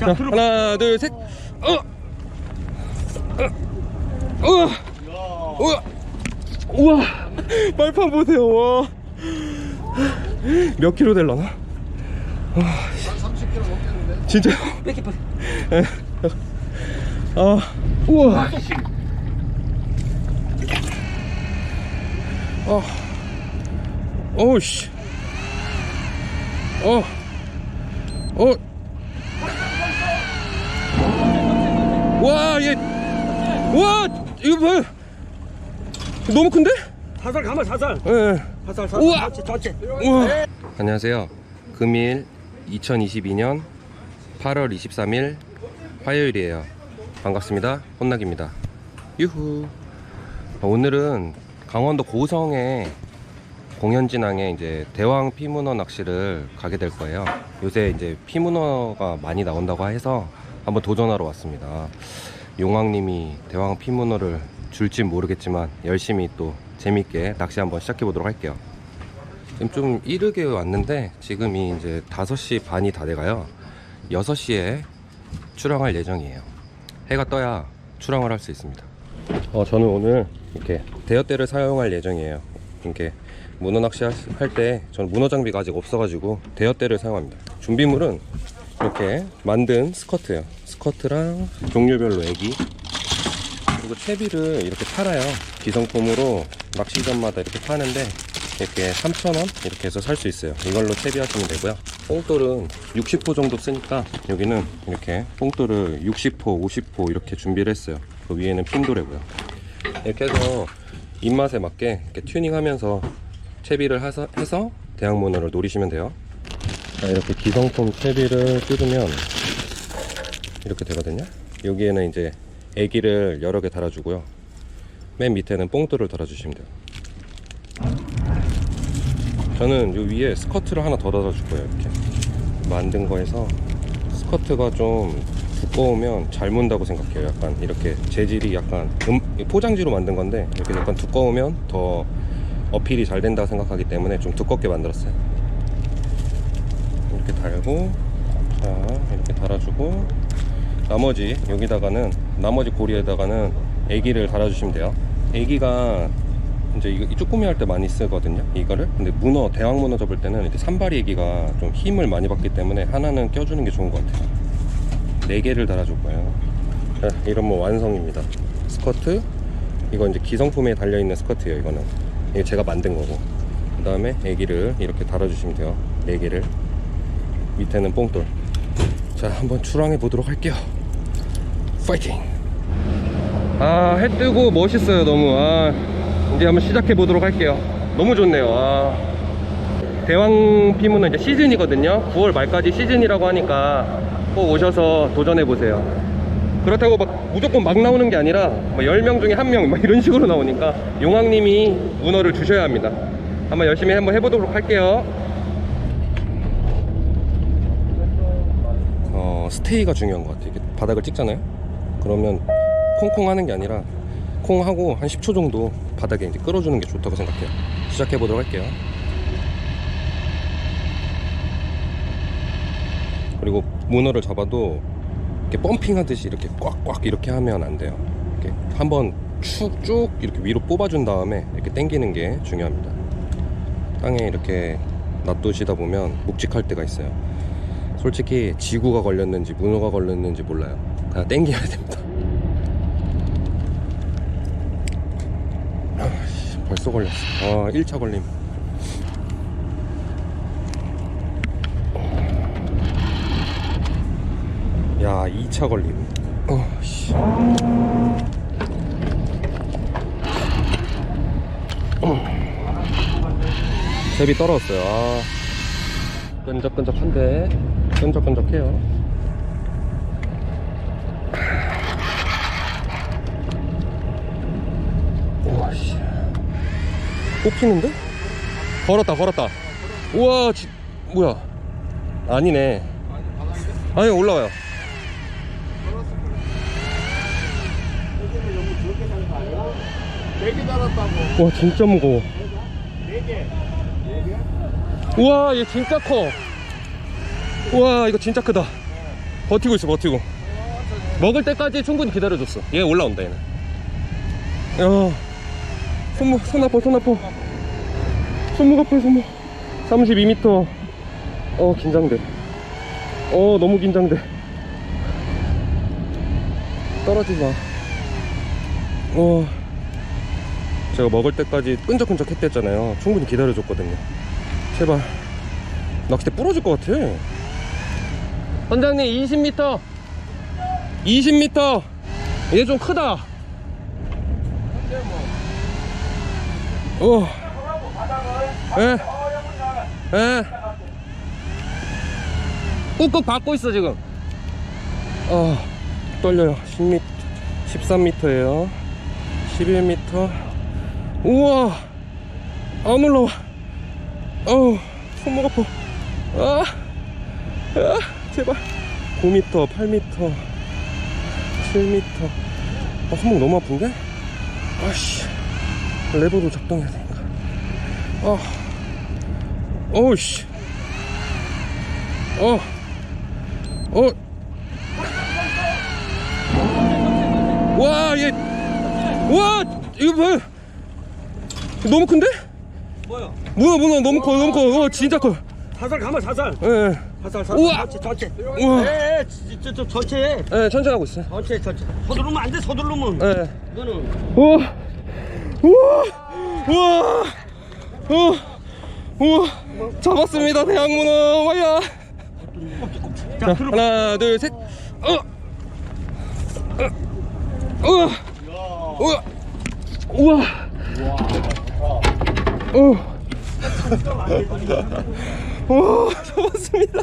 자, 하나, 둘, 셋. 어. 어. 우와. 우와. 우와. 말판 보세요. 와. 몇 킬로 될라나? 와. 30킬로 넘겠는데? 진짜요? 뺏기 뺏. 예. 아. 우와. 어. 어우씨. 어. 어. 와, 얘. 와, 이거 봐. 너무 큰데? 사살 가만 사살. 예. 사살 사살. 우와. 저치 저치. 우와. 안녕하세요. 금일 2022년 8월 23일 화요일이에요. 반갑습니다. 혼나기입니다. 유후. 어, 오늘은 강원도 고성에 공현진항에 이제 대왕 피문어 낚시를 가게 될 거예요. 요새 이제 피문어가 많이 나온다고 해서 한번 도전하러 왔습니다. 용왕님이 대왕 피문어를 줄진 모르겠지만 열심히 또 재밌게 낚시 한번 시작해 보도록 할게요. 지금 좀 이르게 왔는데 지금이 이제 5시 반이 다 돼가요. 6시에 출항할 예정이에요. 해가 떠야 출항을 할 수 있습니다. 어, 저는 오늘 이렇게 대여대를 사용할 예정이에요. 이렇게 문어 낚시 할 때 저는 문어 장비가 아직 없어가지고 대여대를 사용합니다. 준비물은 이렇게 만든 스커트예요. 스커트랑 종류별로 애기 그리고 채비를 이렇게 팔아요. 기성품으로 낚시점마다 이렇게 파는데 이렇게 3,000원 이렇게 해서 살 수 있어요. 이걸로 채비하시면 되고요. 뽕돌은 60호 정도 쓰니까 여기는 이렇게 뽕돌을 60호, 50호 이렇게 준비를 했어요. 그 위에는 핀도레고요. 이렇게 해서 입맛에 맞게 이렇게 튜닝하면서 채비를 해서, 해서 대학문어를 노리시면 돼요. 자, 이렇게 기성품 채비를 뜯으면 이렇게 되거든요. 여기에는 이제 애기를 여러 개 달아주고요. 맨 밑에는 뽕돌을 달아주시면 돼요. 저는 요 위에 스커트를 하나 더 달아줄 거예요. 이렇게 만든 거에서 스커트가 좀 두꺼우면 잘 문다고 생각해요. 약간 이렇게 재질이 약간 음, 포장지로 만든 건데 이렇게 약간 두꺼우면 더 어필이 잘 된다고 생각하기 때문에 좀 두껍게 만들었어요. 이렇게 달고 자 이렇게 달아주고 나머지 여기다가는 나머지 고리에다가는 애기를 달아주시면 돼요. 애기가 이제 이거 이 쭈꾸미 할 때 많이 쓰거든요. 이거를. 근데 문어 대왕 문어 잡을 때는 이렇게 산발이 애기가 좀 힘을 많이 받기 때문에 하나는 껴주는 게 좋은 것 같아요. 네 개를 달아줄 거예요. 자, 이런 뭐 완성입니다. 스커트. 이건 이제 기성품에 달려 있는 스커트예요. 이거는 이게 제가 만든 거고. 그 다음에 애기를 이렇게 달아주시면 돼요. 네 개를. 밑에는 뽕돌. 자, 한번 출항해 보도록 할게요. 파이팅! 아, 해 뜨고 멋있어요, 너무. 아, 이제 한번 시작해 보도록 할게요. 너무 좋네요. 아. 대왕 피문은 이제 시즌이거든요. 9월 말까지 시즌이라고 하니까 꼭 오셔서 도전해 보세요. 그렇다고 막 무조건 막 나오는 게 아니라 뭐 10명 중에 1명 막 이런 식으로 나오니까 용왕님이 문어를 주셔야 합니다. 한번 열심히 한번 해보도록 할게요. 어, 스테이가 중요한 것 같아요. 바닥을 찍잖아요. 그러면 콩콩 하는 게 아니라 콩 하고 한 10초 정도 바닥에 이제 끌어주는 게 좋다고 생각해요. 시작해 보도록 할게요. 그리고 문어를 잡아도 이렇게 펌핑 하듯이 이렇게 꽉꽉 이렇게 하면 안 돼요. 이렇게 한번 축쭉 이렇게 위로 뽑아준 다음에 이렇게 당기는 게 중요합니다. 땅에 이렇게 놔두시다 보면 묵직할 때가 있어요. 솔직히 지구가 걸렸는지 문어가 걸렸는지 몰라요. 그냥 당겨야 됩니다. 아씨, 벌써 걸렸어. 아, 1차 걸림. 야, 2차 걸림. 어, 씨. 잽이 떨어졌어요. 아, 끈적끈적한데, 끈적끈적해요. 우와, 씨. 뽑히는데? 걸었다, 걸었다. 우와, 지, 뭐야. 아니네. 아니, 올라와요. 와 진짜 무거워. 우와 얘 진짜 커 우와 이거 진짜 크다. 버티고 있어 버티고. 먹을 때까지 충분히 기다려줬어. 얘 올라온다 얘는. 야 손목 손 아파 손 아파. 손목 아파 손목. 32m 어 긴장돼. 어 너무 긴장돼. 떨어지지 마. 어. 제가 먹을 때까지 끈적끈적 했댔잖아요. 충분히 기다려줬거든요. 제발. 낚싯대 부러질 것 같아 선장님 20m 20m 얘 좀 크다. 어 예. 예. 꾹꾹 받고 있어 지금. 어 떨려요. 10m 13m에요. 11m 우와. 안 올라와. 어우 손목 아파. 아, 아 제발 9m 8m 7m 아 손목 너무 아픈데? 아씨 레버도 작동해야 되니까 아 어우씨 어 어. 와, 얘, 와, 이거 봐. 너무 큰데? 뭐야? 문어, 문어, 너무 커, 너무 커. 어, 진짜 커. 사살 가만 사살. 예, 예. 사살 사살. 우와! 전체 전체. 우와. 에, 저, 저, 전체. 예, 천천히 하고 있어요. 전체 전체. 서두르면 안 돼. 서두르면. 예. 이거는 우와, 우와, 우와, 우와, 우와. 잡았습니다, 대왕문어. 와야. 자, 자, 들어. 하나, 둘, 셋. 어. 어. 우와. 우와. 우와. 어. 와, 잡았습니다.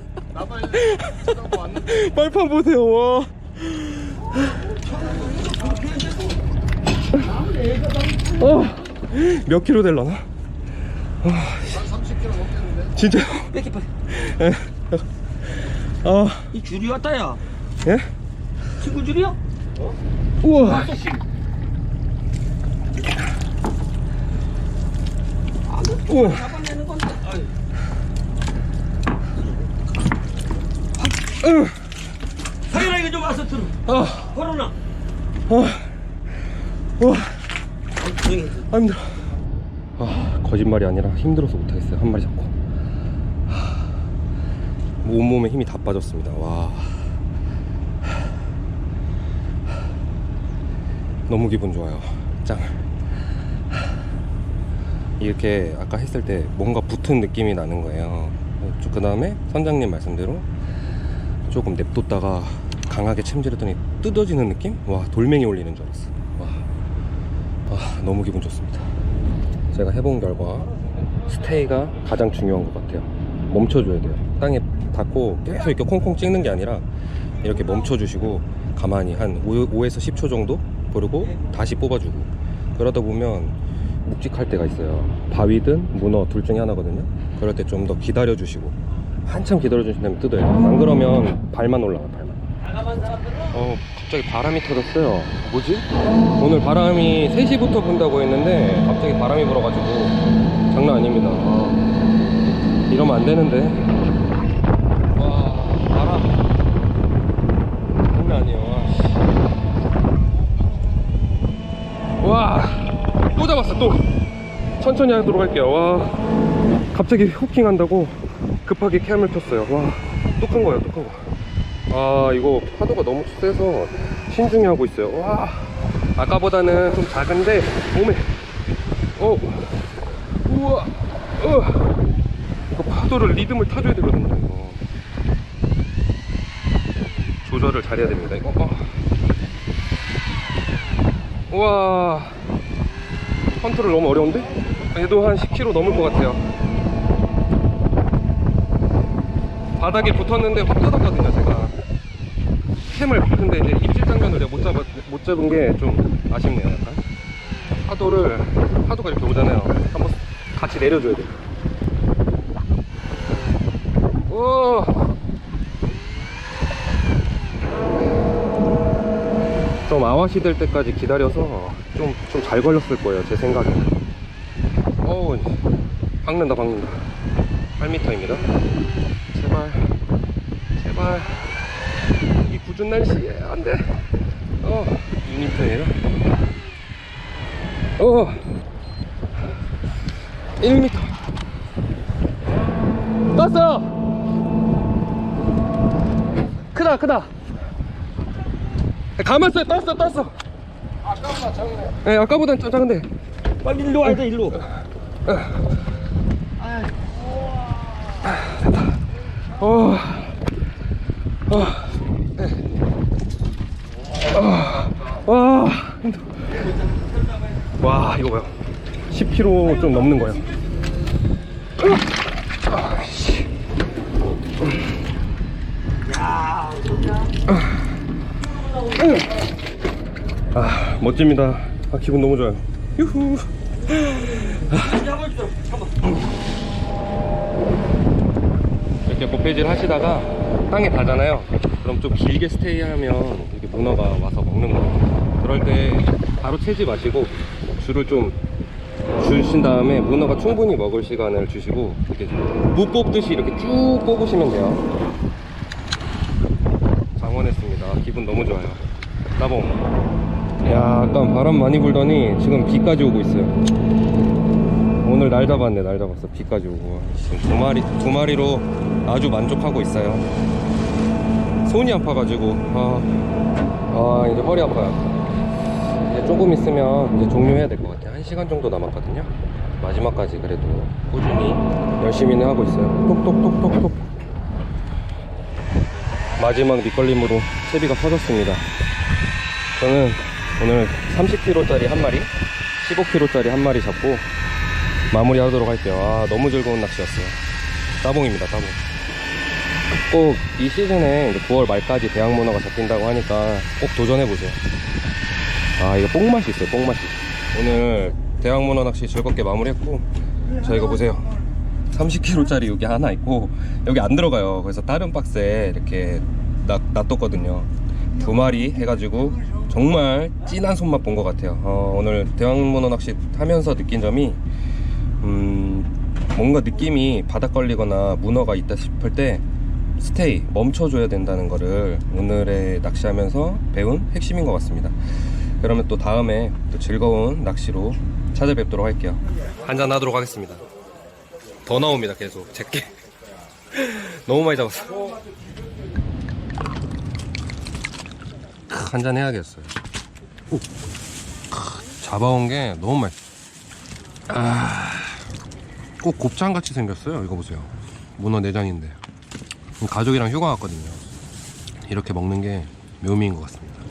발판 보세요. 와. 어. 몇 킬로 될라나? 한 30킬로 먹겠는데? 진짜? 뺏기 빨리. 예. 아, 이 줄이 왔다야. 예? 친구 줄이야? 우와. 우와. 잡아내는 건데. 아유. 으. 상현아 이거 좀 와서 들어. 아, 코로나. 아. 조용히 해. 아, 힘들어. 아, 거짓말이 아니라 힘들어서 못하겠어요. 한 마리 잡고. 하, 온몸에 힘이 다 빠졌습니다. 와. 너무 기분 좋아요. 짱. 이렇게 아까 했을 때 뭔가 붙은 느낌이 나는 거예요. 그 다음에 선장님 말씀대로 조금 냅뒀다가 강하게 챔질했더니 뜯어지는 느낌? 와, 돌멩이 올리는 줄 알았어. 와. 아, 너무 기분 좋습니다. 제가 해본 결과 스테이가 가장 중요한 것 같아요. 멈춰줘야 돼요. 땅에 닿고 계속 이렇게 콩콩 찍는 게 아니라 이렇게 멈춰주시고 가만히 한 5, 5에서 10초 정도 그리고 다시 뽑아주고 그러다 보면 묵직할 때가 있어요. 바위든 문어 둘 중에 하나거든요. 그럴 때 좀 더 기다려주시고 한참 기다려 주신 다음에 뜯어요. 안 그러면 발만 올라가 발만. 어, 갑자기 바람이 터졌어요. 뭐지? 오늘 바람이 3시부터 분다고 했는데 갑자기 바람이 불어가지고 장난 아닙니다. 아, 이러면 안 되는데. 와, 바람. 장난 아니에요. 와, 씨. 와, 또 잡았어, 또. 천천히 하도록 할게요. 와, 갑자기 후킹 한다고 급하게 캠을 켰어요. 와, 또 큰 거예요, 또 큰 거. 아 이거 파도가 너무 세서 신중히 하고 있어요 와 아까보다는 좀 작은데 몸에 어 우와 어 이거 파도를 리듬을 타줘야 되거든요 이거 조절을 잘해야 됩니다 이거 어. 우와 컨트롤 너무 어려운데? 얘도 한 10kg 넘을 것 같아요 바닥에 붙었는데 확 뜯었거든요 제가. 캠을 근데 이제 입질 장면을 내가 못, 잡아, 못 잡은 게 좀 아쉽네요 약간. 파도를 파도가 이렇게 오잖아요. 한번 같이 내려줘야 돼요. 오. 좀 아와시 될 때까지 기다려서 좀 좀 잘 걸렸을 거예요 제 생각에 어우 박는다 박는다 8m입니다. 제발 제발. 무슨 날씨에 안돼 어 2m예요. 어 1m 떴어! 크다 크다. 감았어요. 떴어 떴어. 아까보다 작네 네 아까보단 좀 작은데. 빨리 일로 와야 돼 일로 어, 어, 네. 어, 와, 이거 봐요. 10kg 좀 넘는 거예요. 아, 씨. 아, 멋집니다. 아, 기분 너무 좋아요. 유후. 잡아 고패질 하시다가 땅에 닿잖아요. 그럼 좀 길게 스테이하면 이렇게 문어가 와서 먹는 거예요. 그럴 때 바로 채지 마시고 줄을 좀 주신 다음에 문어가 충분히 먹을 시간을 주시고 이렇게 무 뽑듯이 이렇게 쭉 뽑으시면 돼요. 장원했습니다. 기분 너무 좋아요. 따봉. 야, 아까 바람 많이 불더니 지금 비까지 오고 있어요. 오늘 날 잡았네 날 잡았어. 비까지 오고. 지금 두 마리 두 마리로 아주 만족하고 있어요. 손이 아파가지고. 아, 아 이제 허리 아파요. 이제 조금 있으면 이제 종료해야 될 것 같아요. 한 시간 정도 남았거든요. 마지막까지 그래도 꾸준히 열심히는 하고 있어요. 톡톡톡톡톡. 마지막 밑걸림으로 채비가 터졌습니다. 저는 오늘 30kg짜리 한 마리 15kg짜리 한 마리 잡고 마무리 하도록 할게요. 아, 너무 즐거운 낚시였어요. 따봉입니다, 따봉. 꼭 이 시즌에 이제 9월 말까지 대학 문어가 잡힌다고 하니까 꼭 도전해보세요. 아, 이거 뽕맛이 있어요, 뽕맛이. 오늘 대학 문어 낚시 즐겁게 마무리했고, 자, 이거 보세요. 30kg짜리 여기 하나 있고, 여기 안 들어가요. 그래서 다른 박스에 이렇게 놔, 놔뒀거든요. 두 마리 해가지고 정말 진한 손맛 본 것 같아요. 어, 오늘 대왕문어 낚시 하면서 느낀 점이 음, 뭔가 느낌이 바닥 걸리거나 문어가 있다 싶을 때 스테이 멈춰줘야 된다는 거를 오늘의 낚시하면서 배운 핵심인 것 같습니다. 그러면 또 다음에 또 즐거운 낚시로 찾아뵙도록 할게요. 한잔 하도록 하겠습니다. 더 나옵니다, 계속 제게 너무 많이 잡았어. 한잔 해야겠어요. 오. 잡아온 게 너무 맛있어. 아, 꼭 곱창 같이 생겼어요. 이거 보세요. 문어 내장인데 가족이랑 휴가 왔거든요. 이렇게 먹는 게 묘미인 것 같습니다.